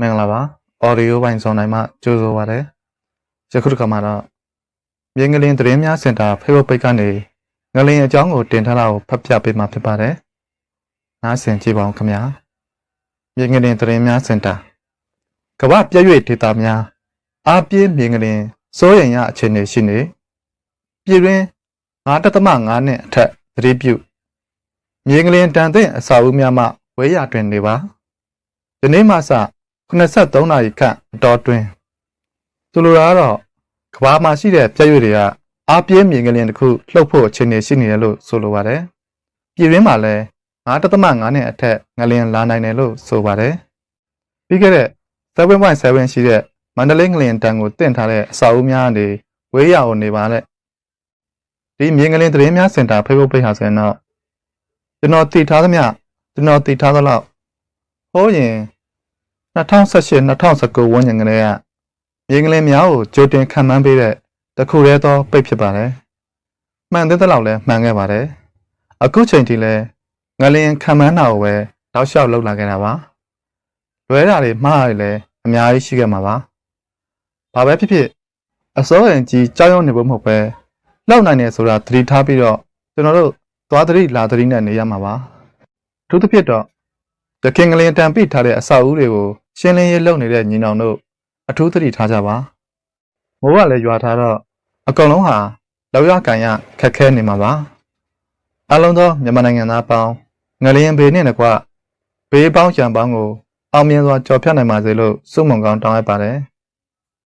မင်္ဂလာပါ audio ဘိုင်ဇွန်တိုင်းမှာကြိုဆိုပါရစေယခုတစ်ခါမှာတော့မြင်းကလင်းသတင်းများစင်တာ Facebook page ကနေငလင်းအကြောင်းကိုတင်ထားတာကိုဖတ်ပြပေးမှာဖြစ်ပါတယ်နားဆင်ကြည့်ပါဦးခင်ဗျာမြင်းကလင်းသတင်းများစင်တာကမ္ဘာပြည့်ရွေဒေတာများအားပြင်းမြင်းကလင်းစိုးရင်ရအခြေအနေရှိနေပြည်တွင်း9.5နဲ့အထက်သတိပြုမြင်းကလင်းတန်တဲ့အစာအုပ်များမှဝဲရတွင်နေပါဒီနေ့မှစ 83နာရီခန့်အတော်တွင်ဆိုလိုတာကတော့ကဘာမှာရှိတဲ့ပြည့်ရွေတွေကအားပြင်းမြင်ကလေးတစ်ခုလှုပ်ဖို့အခြေအနေရှိနေတယ်လို့ဆိုလိုပါတယ်ပြည်ရင်းမှာလည်း9.5နဲ့အထက်ငလင်လာနိုင်တယ်လို့ဆိုပါတယ်ပြီးခဲ့တဲ့7.7ရှိတဲ့မန္တလေးငလင်တန်ကိုတင့်ထားတဲ့အစာအုပ်များကနေဝေးရအောင်နေပါတဲ့ဒီမြင်ကလေးသတင်းများစင်တာ Facebook page ဟာဆိုရင်တော့ကျွန်တော်တည်ထားသမျှကျွန်တော်တည်ထားသလောက်ဟိုးရင် 2018 2019ဝန်းကျင်ကလေးကမြေကလေးများကိုကြိုတင်ခံမှန်းပေးတဲ့တခုတည်းသောပိတ်ဖြစ်ပါတယ်။မှန်သေးတဲ့လောက်လည်းမှန်ခဲ့ပါတယ်။အခုချိန်ထိလည်းငလျင်ခံမှန်းတာကိုပဲတောက်လျှောက်လှုပ်လာခဲ့တာပါ။လွဲတာတွေမှားရတယ်လည်းအများကြီးရှိခဲ့မှာပါ။ဘာပဲဖြစ်ဖြစ်အစိုးရကြီးကြောက်ရွံ့နေဖို့မဟုတ်ပဲလောက်နိုင်တယ်ဆိုတာသတိထားပြီးတော့ကျွန်တော်တို့သွားသတိလာသတိနဲ့နေရမှာပါ။အထူးသဖြင့်တော့တခင်ကလေးတံပိထားတဲ့အဆောက်အဦတွေကို ရှင်းလင်းရေးလုပ်နေတဲ့ညီနောင်တို့အထူးသတိထားကြပါမိုးကလည်းရွာထားတော့အကုန်လုံးဟာလောက်ရကန်ရခက်ခဲနေမှာပါအလုံးသောမြန်မာနိုင်ငံသားပေါင်းငလျင်ဘေးနဲ့တကွဘေးပေါင်းကြံပေါင်းကိုအောင်မြင်စွာကြော်ဖြတ်နိုင်ပါစေလို့ဆုမွန်ကောင်းတောင်းအပ်ပါတယ်